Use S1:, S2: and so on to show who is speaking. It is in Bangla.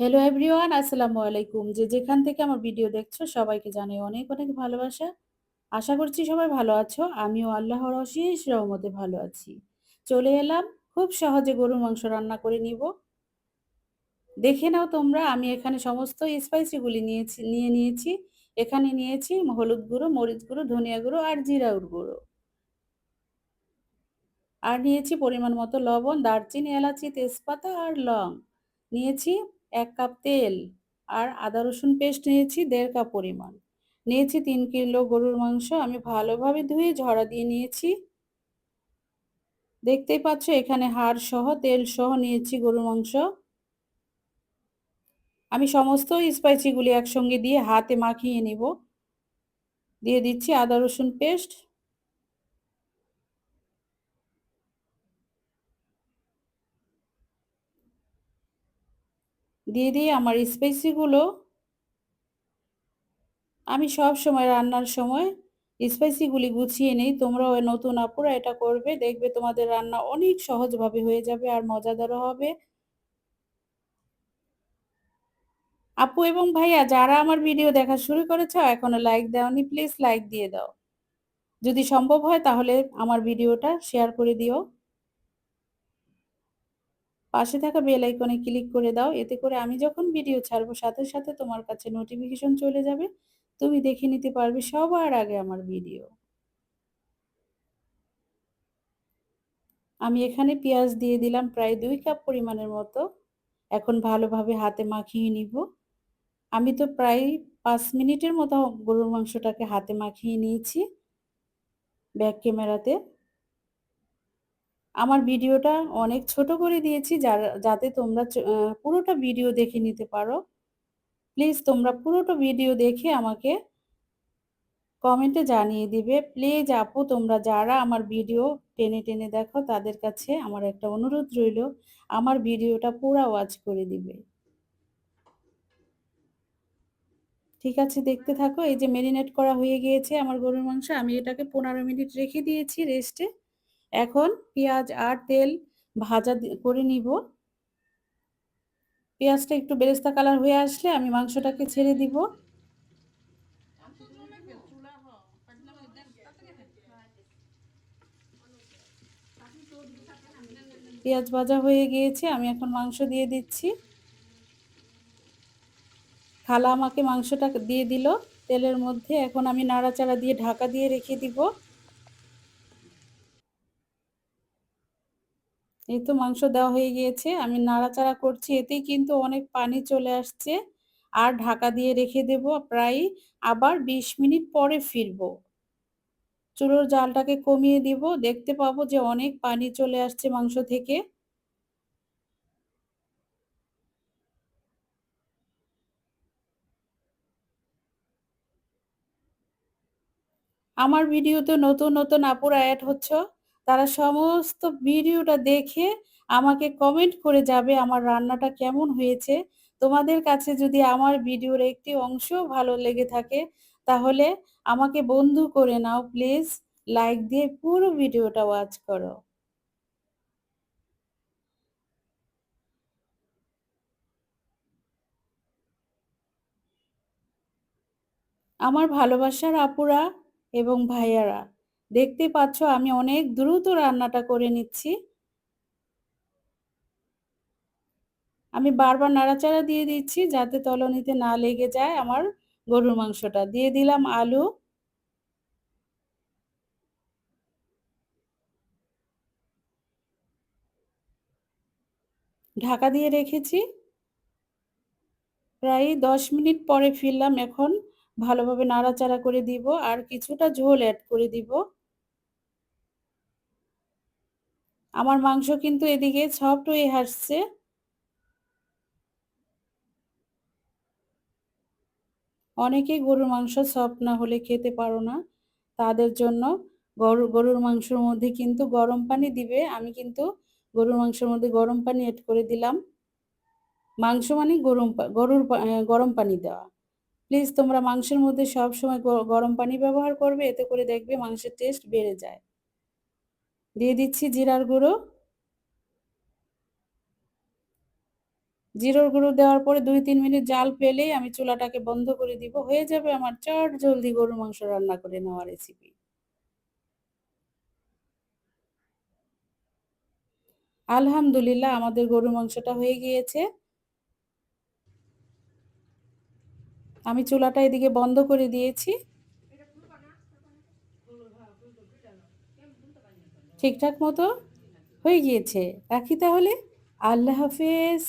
S1: হ্যালো এভরিওয়ান আসসালামু আলাইকুম যে যেখান থেকে আমার ভিডিও দেখছ, সবাইকে জানাই অনেক অনেক ভালোবাসা। আশা করছি সবাই ভালো আছো। আমিও আল্লাহর অশেষ রহমতে ভালো আছি। চলে এলাম। খুব সহজে গরুর মাংস রান্না করে নিব। দেখে নাও তোমরা, আমি এখানে সমস্ত স্পাইসিগুলি নিয়েছি, নিয়ে নিয়েছি। এখানে নিয়েছি হলুদ গুঁড়ো, মরিচ গুঁড়ো, ধনিয়া গুঁড়ো আর জিরাউর গুঁড়ো। আর নিয়েছি পরিমাণ মতো লবণ, দারচিনি, এলাচি, তেজপাতা আর লং। নিয়েছি এক কাপ তেল আর আদা রসুন পেস্ট নিয়েছি, দেড় কাপ পরিমাণ। নিয়েছি তিন কিলো গরুর মাংস, আমি ভালোভাবে ধুয়ে ঝরা দিয়ে নিয়েছি। দেখতেই পাচ্ছ, এখানে হাড় সহ, তেল সহ নিয়েছি গরুর মাংস। আমি সমস্ত স্পাইসিগুলি একসঙ্গে দিয়ে হাতে মাখিয়ে নিব। দিয়ে দিচ্ছি আদা রসুন পেস্ট। দিয়ে দিয়ে আমার স্পাইসিগুলো আমি সব সময় রান্নার সময় স্পাইসিগুলি গুছিয়ে নেই। তোমরাও নতুন আপুরা এটা করবে, দেখবে তোমাদের রান্না অনেক সহজভাবে হয়ে যাবে আর মজাদারও হবে। আপু এবং ভাইয়া, যারা আমার ভিডিও দেখা শুরু করেছ এখনও লাইক দাওনি প্লিজ লাইক দিয়ে দাও। যদি সম্ভব হয় তাহলে আমার ভিডিওটা শেয়ার করে দিও। পাশে থাকা বেল আইকনে ক্লিক করে দাও। এতে করে আমি যখন ভিডিও ছাড়বো, সাথে সাথে তোমার কাছে নোটিফিকেশন চলে যাবে। তুমি দেখে নিতে পারবে সবার আগে আমার ভিডিও আমি এখানে পেঁয়াজ দিয়ে দিলাম প্রায় দুই কাপ পরিমাণের মতো। এখন ভালোভাবে হাতে মাখিয়ে নিব। আমি তো প্রায় পাঁচ মিনিটের মতো গরুর মাংসটাকে হাতে মাখিয়ে নিয়েছি। ব্যাক ক্যামেরাতে আমার ভিডিওটা অনেক ছোট করে দিয়েছি যাতে তোমরা পুরোটা ভিডিও দেখে নিতে পারো। প্লিজ তোমরা পুরোটা ভিডিও দেখে আমাকে কমেন্টে জানিয়ে দিবে। প্লিজ আপু, তোমরা যারা আমার ভিডিও টেনে টেনে দেখো, তাদের কাছে আমার একটা অনুরোধ রইল, আমার ভিডিওটা পুরা ওয়াচ করে দিবে। ঠিক আছে, দেখতে থাকো। এই যে মেরিনেট করা হয়ে গিয়েছে আমার গরুর মাংস, আমি এটাকে পনেরো মিনিট রেখে দিয়েছি রেস্টে এখন পেঁয়াজ আর তেল ভাজা করে নিব। পেঁয়াজটা একটু বেরেস্তা কালার হয়ে আসলে আমি মাংসটাকে ছেড়ে দিব। পেঁয়াজ ভাজা হয়ে গিয়েছে, আমি এখন মাংস দিয়ে দিচ্ছি। খালা আমাকে মাংসটা দিয়ে দিল, তেলের মধ্যে। এখন আমি নাড়াচাড়া দিয়ে ঢাকা দিয়ে রেখে দিব। এই তো মাংস দেওয়া হয়ে গিয়েছে, আমি নাড়াচাড়া করছি, এতেই কিন্তু অনেক পানি চলে আসছে। আর ঢাকা দিয়ে রেখে দেব প্রায় আবার ২০ মিনিট পরে ফিরবো। চুলোর জালটাকে কমিয়ে দিব, দেখতে পাবো যে অনেক পানি চলে আসছে মাংস থেকে। আমার ভিডিওতে নতুন নতুন আপুরা অ্যাড হচ্ছ? তারা সমস্ত ভিডিওটা দেখে আমাকে কমেন্ট করে যাবে আমার রান্নাটা কেমন হয়েছে। তোমাদের কাছে যদি আমার ভিডিওর একটি অংশ ভালো লেগে থাকে, তাহলে আমাকে বন্ধু করে নাও প্লিজ লাইক দিয়ে পুরো ভিডিওটা ওয়াচ করো। আমার ভালোবাসার আপুরা এবং ভাইয়ারা দেখতে পাচ্ছ, আমি অনেক দ্রুত রান্নাটা করে নিচ্ছি। আমি বারবার নাড়াচাড়া দিয়ে দিচ্ছি যাতে তলনিতে না লেগে যায় আমার গরুর মাংসটা। দিয়ে দিলাম আলু। ঢাকা দিয়ে রেখেছি। প্রায় দশ মিনিট পরে ফিরলাম, এখন ভালোভাবে নাড়াচাড়া করে দিব আর কিছুটা ঝোল অ্যাড করে দিব। আমার মাংস কিন্তু এদিকে সফট হয়ে আসছে। অনেকে গরুর মাংস সফট না হলে খেতে পারো না। তাদের জন্য গরু, গরুর মাংসের মধ্যে কিন্তু গরম পানি দিবে। আমি কিন্তু গরুর মাংসের মধ্যে গরম পানি অ্যাড করে দিলাম। মাংস মানে গরম গরুর গরম পানি দেওয়া। প্লিজ তোমরা মাংসের মধ্যে সব সময় গরম পানি ব্যবহার করবে। এতে করে দেখবে মাংসের টেস্ট বেড়ে যায়। দিয়ে দিচ্ছি জিরার গুঁড়ো জিরার গুঁড়ো দেওয়ার পরে ২-৩ মিনিট জাল পেলেই আমি চুলাটাকে বন্ধ করে দিব। হয়ে যাবে আমার চট জলদি গরুর মাংস রান্না করে নেওয়া রেসিপি। আলহামদুলিল্লাহ আমাদের গরুর মাংসটা হয়ে গিয়েছে। আমি চুলাটা এদিকে বন্ধ করে দিয়েছি। ঠিকঠাক মতো হয়ে গিয়েছে। রাখি তাহলে। আল্লাহ হাফেজ।